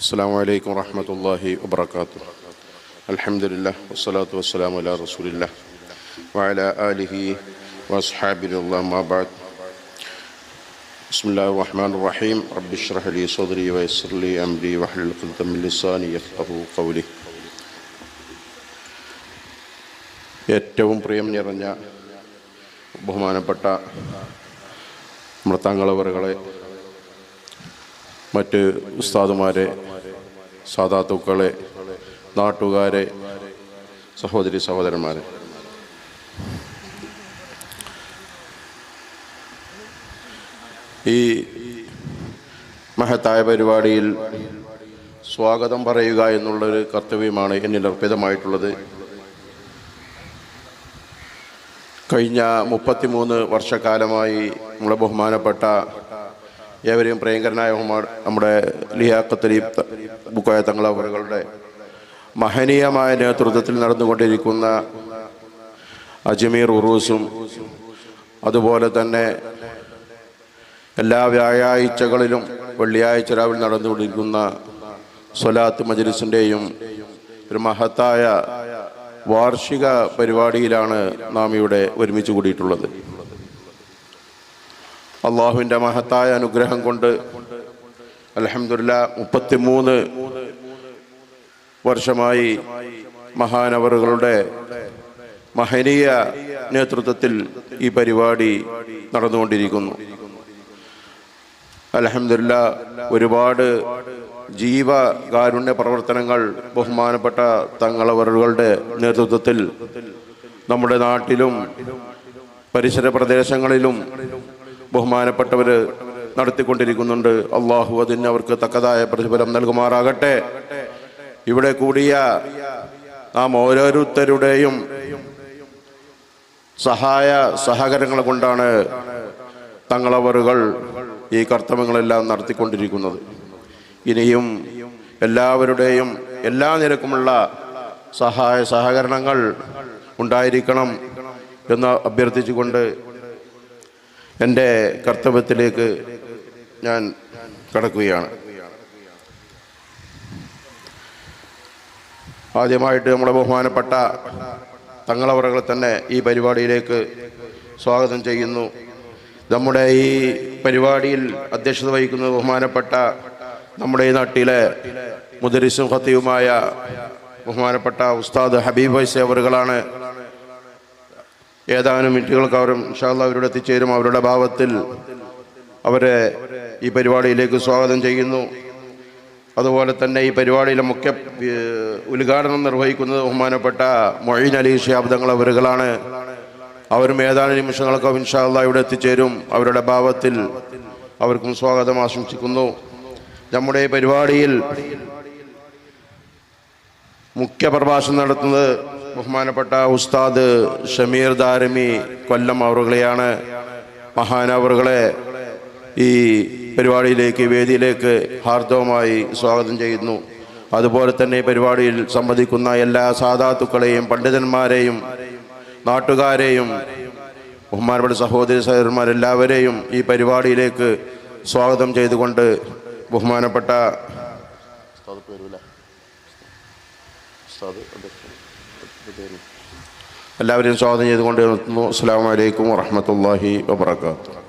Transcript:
السلام عليكم ورحمة الله وبركاته الحمد لله والصلاة والسلام على رسول الله وعلى آله وأصحابه الله ما بعد بسم الله الرحمن الرحيم رب اشرح لي صدري ويسر لي أمري واحلل عقدة من لساني يفقه قولي ഏറ്റവും പ്രിയം നിറഞ്ഞ ബഹുമാനപ്പെട്ട മൃത്താങ്കളവറുകളെ മറ്റ് ഉസ്താദുമാരെ സാധാത്തുക്കളെ നാട്ടുകാരെ സഹോദരി സഹോദരന്മാരെ. ഈ മഹത്തായ പരിപാടിയിൽ സ്വാഗതം പറയുക എന്നുള്ളൊരു കർത്തവ്യമാണ് എന്നിൽ അർപ്പിതമായിട്ടുള്ളത്. കഴിഞ്ഞ മുപ്പത്തിമൂന്ന് വർഷക്കാലമായി നമ്മളെ ബഹുമാനപ്പെട്ട ഏവരെയും പ്രിയങ്കരനായ നമ്മുടെ ലിയാക്കത്തലി ബുക്കായ തങ്ങളവറുകളുടെ മഹനീയമായ നേതൃത്വത്തിൽ നടന്നുകൊണ്ടിരിക്കുന്ന അജ്മീർ ഉറൂസും അതുപോലെ തന്നെ എല്ലാ വ്യാഴാഴ്ചകളിലും വെള്ളിയാഴ്ച രാവിലെ നടന്നുകൊണ്ടിരിക്കുന്ന സ്വലാത്ത് മജലിസിന്റെയും ഒരു മഹത്തായ വാർഷിക പരിപാടിയിലാണ് നാം ഇവിടെ ഒരുമിച്ച് കൂടിയിട്ടുള്ളത്. അള്ളാഹുവിന്റെ മഹത്തായ അനുഗ്രഹം കൊണ്ട് അലഹമില്ല മുപ്പത്തിമൂന്ന് വർഷമായി മഹാനവറുകളുടെ മഹനീയ നേതൃത്വത്തിൽ ഈ പരിപാടി നടന്നുകൊണ്ടിരിക്കുന്നു. അലഹമില്ല ഒരുപാട് ജീവകാരുണ്യ പ്രവർത്തനങ്ങൾ ബഹുമാനപ്പെട്ട തങ്ങളവറുകളുടെ നേതൃത്വത്തിൽ നമ്മുടെ നാട്ടിലും പരിസര പ്രദേശങ്ങളിലും ബഹുമാനപ്പെട്ടവർ നടത്തിക്കൊണ്ടിരിക്കുന്നുണ്ട്. അള്ളാഹു അതിന് അവർക്ക് തക്കതായ പ്രതിഫലം നൽകുമാറാകട്ടെ. ഇവിടെ കൂടിയ നാം ഓരോരുത്തരുടെയും സഹായ സഹകരണങ്ങൾ കൊണ്ടാണ് തങ്ങളവറുകൾ ഈ കർത്തവ്യങ്ങളെല്ലാം നടത്തിക്കൊണ്ടിരിക്കുന്നത്. ഇനിയും എല്ലാവരുടെയും എല്ലാ നിരക്കുമുള്ള സഹായ സഹകരണങ്ങൾ ഉണ്ടായിരിക്കണം എന്ന് അഭ്യർത്ഥിച്ചുകൊണ്ട് എന്റെ കർത്തവ്യത്തിലേക്ക് ഞാൻ കടക്കുകയാണ്. ആദ്യമായിട്ട് നമ്മുടെ ബഹുമാനപ്പെട്ട തങ്ങളവറകളെ തന്നെ ഈ പരിപാടിയിലേക്ക് സ്വാഗതം ചെയ്യുന്നു. നമ്മുടെ ഈ പരിപാടിയിൽ അധ്യക്ഷത വഹിക്കുന്ന ബഹുമാനപ്പെട്ട നമ്മുടെ ഈ നാട്ടിലെ മുദരിസും ഹത്തിയുമായ ബഹുമാനപ്പെട്ട ഉസ്താദ് ഹബീബ് വൈസ അവറുകളാണ് ഏതാനും മിനിറ്റുകൾക്ക് അവരും ഇൻഷാല്ല അവരോട് എത്തിച്ചേരും. അവരുടെ ഭാവത്തിൽ അവരെ ഈ പരിപാടിയിലേക്ക് സ്വാഗതം ചെയ്യുന്നു. അതുപോലെ തന്നെ ഈ പരിപാടിയിലെ മുഖ്യ ഉദ്ഘാടനം നിർവഹിക്കുന്നത് ബഹുമാനപ്പെട്ട മൊഴീൻ അലി ഷിയാബ്ദങ്ങൾ അവരുകളാണ്. അവരും ഏതാനും നിമിഷങ്ങൾക്കും ഇൻഷാല്ല ഇവിടെ എത്തിച്ചേരും. അവരുടെ ഭാവത്തിൽ അവർക്കും സ്വാഗതം ആശംസിക്കുന്നു. നമ്മുടെ പരിപാടിയിൽ മുഖ്യ പ്രഭാഷണം നടത്തുന്നത് ബഹുമാനപ്പെട്ട ഉസ്താദ് ഷമീർ ദാരമി കൊല്ലം അവറുകളെയാണ് മഹാനവറുകളെ ഈ പരിപാടിയിലേക്ക് വേദിയിലേക്ക് ഹാർദവമായി സ്വാഗതം ചെയ്യുന്നു. അതുപോലെ തന്നെ പരിപാടിയിൽ സംബന്ധിക്കുന്ന എല്ലാ സാധാത്തുക്കളെയും പണ്ഡിതന്മാരെയും നാട്ടുകാരെയും ബഹുമാനപ്പെട്ട സഹോദരി സഹോദരന്മാരെല്ലാവരെയും ഈ പരിപാടിയിലേക്ക് സ്വാഗതം ചെയ്തുകൊണ്ട് ബഹുമാനപ്പെട്ട എല്ലാവരെയും സ്വാഗതം ചെയ്തുകൊണ്ട് നിർത്തുന്നു അസ്സാം വലൈക്കും വാഹമത്തല്ലാഹി വാബർക്കാത്തു